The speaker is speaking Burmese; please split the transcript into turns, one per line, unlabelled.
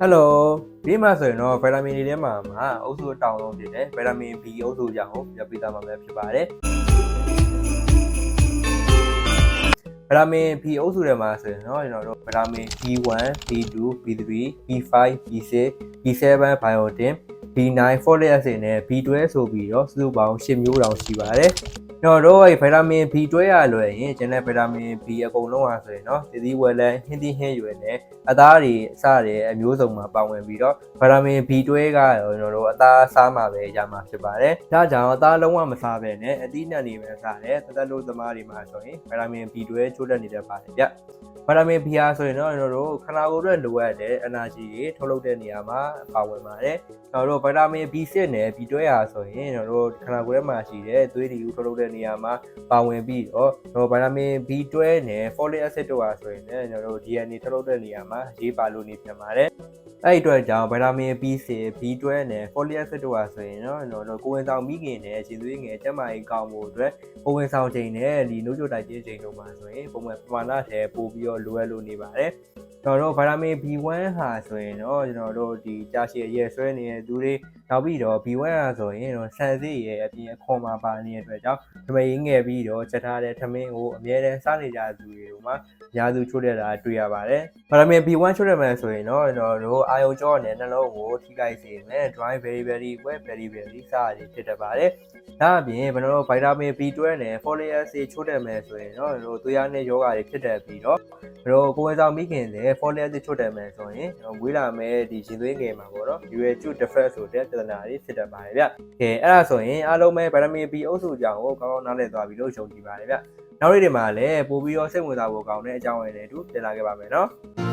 ဟယ်လိုဒီမှာဆိုရင်တော့ဗီတာမင် D ထဲမှာမှာအုပ်စုအတောင်ဆုံးဖြစ်တယ်ဗီတာမင် B အုပ်စုကြောင့်ပြပြသားမှာပဲဖြစ်ပါတယ်ဗီတာမင် B အုပ်စုထဲမှာဆိုရင်တော့ကျွန်တော်တို့ဗီတာမင် B1 B2 B3 B5 B6 B7 biotin B9 folic acid နဲ့ B12 ဆိုပြီးတော့စုစုပေါင်း10မျိုးတောင်ရှိပါတယ် ကျွန်တော်တို့အဲ့ဗီတာမင် B တွဲရလွယ်ရင်ကျန်တဲ့ဗီတာမင် B အကုန်လုံးဟာဆိုရင်နော်သီသီဝယ်လန်ဟင်းသီးဟင်းရွယ်နဲ့အသားတွေအစတွေအမျိုးစုံမှာပါဝင်ပြီးတော့ဗီတာမင် B တွဲကကျွန်တော်တို့အသားစားမှာပဲရမှာဖြစ်ပါတယ်။ဒါကြောင့်အသားလုံးဝမစားဘဲနဲ့အသီးနှံတွေပဲစားတယ်။တသက်လို့သမားတွေမှာဆိုရင်ဗီတာမင် B တွဲချိုးတက်နေတတ်ပါတယ်ဗျ။ဗီတာမင် B ဟာဆိုရင်တော့ကျွန်တော်တို့ခန္ဓာကိုယ်အတွက်လိုအပ်တဲ့ energy တွေထုတ်လုပ်တဲ့နေရာမှာပါဝင်ပါတယ်။ကျွန်တော်တို့ဗီတာမင် B6 နဲ့ B12 ဟာဆိုရင်ကျွန်တော်တို့ခန္ဓာကိုယ်ထဲမှာရှိတဲ့သွေးတွေထုတ်လုပ်တဲ့နေရာမှာပါဝင်ပြီးတော့ကျွန်တော်ဗီတာမင် B12 နဲ့ folic acid တို့ဟာဆိုရင်လည်းကျွန်တော်တို့ DNA ထုတ်လုပ်တဲ့နေရာမှာရေးပါလို့နေပြန်ပါတယ်အဲ့ဒီအတွက်ကြောင့်ဗီတာမင် B6 B12 နဲ့ folic acid တို့ဟာဆိုရင်တော့ကျွန်တော်တို့ကိုယ်ဝင်ဆောင်မိခင်နဲ့ရှင်သွေးငယ်ကျန်းမာရေးကောင်းဖို့အတွက်ကိုယ်ဝင်ဆောင်ချိန်နဲ့ဒီနှုတ်ကြတိုက်ခြင်းချိန်တို့မှာဆိုရင်ပုံမှန်ပမာဏထဲပို့ပြီးတော့လိုအပ်လို့နေပါတယ်ကျွန်တော်တို့ဗီတာမင် B1 ဟာဆိုရင်တော့ကျွန်တော်တို့ဒီကြာရှည်ရဲဆွဲနေတဲ့သူတွေ နောက်ပြီးတော့ B1 ဟာဆိုရင်တော့ဆန်စေးရဲ့အပြင်အခွန်မှာပါနေတဲ့အတွက်ကြောင့်ဓမင်းငယ်ပြီးတော့ချက်ထားတဲ့ထမင်းကိုအမြဲတမ်းစားနေကြသူတွေတို့မှာရာသူချိုးတဲ့တာတွေ့ရပါတယ်ဗီတာမင် B1 ချိုးတယ်မယ်ဆိုရင်တော့ကျွန်တော်တို့အာယုံကြောနဲ့နှလုံးကိုထိခိုက်စေမယ် dry very very wet very very စားရဖြစ်တတ်ပါတယ်ဒါအပြင်ကျွန်တော်တို့ဗီတာမင် B12 နဲ့ folic acid ချိုးတယ်မယ်ဆိုရင်တော့ကျွန်တော်တို့သွေးအားနဲ့ယောဂါတွေဖြစ်တတ်ပြီးတော့ကျွန်တော်ကိုယ်ဝင်ဆောင်မိခင်တဲ့ folic acid ချိုးတယ်မယ်ဆိုရင်ဝေးလာမယ်ဒီရင်သွေးငယ်မှာပေါ့နော် UH2 defect ဆိုတဲ့ပြဿနာတွေဖြစ်တတ်ပါတယ်ဗျ။ကဲအဲ့ဒါဆိုရင်အားလုံးပဲဗီတာမင် B အုပ်စုကြောင့်ကိုကောင်းကောင်းနားလည်သွားပြီလို့ယုံကြည်ပါတယ်ဗျ။နောက်နေ့တွေမှာလည်းပို့ပြီးတော့စိတ်ဝင်စားဖို့ကောင်းတဲ့အကြောင်းအရာတွေအတူတင်လာခဲ့ပါမယ်နော်။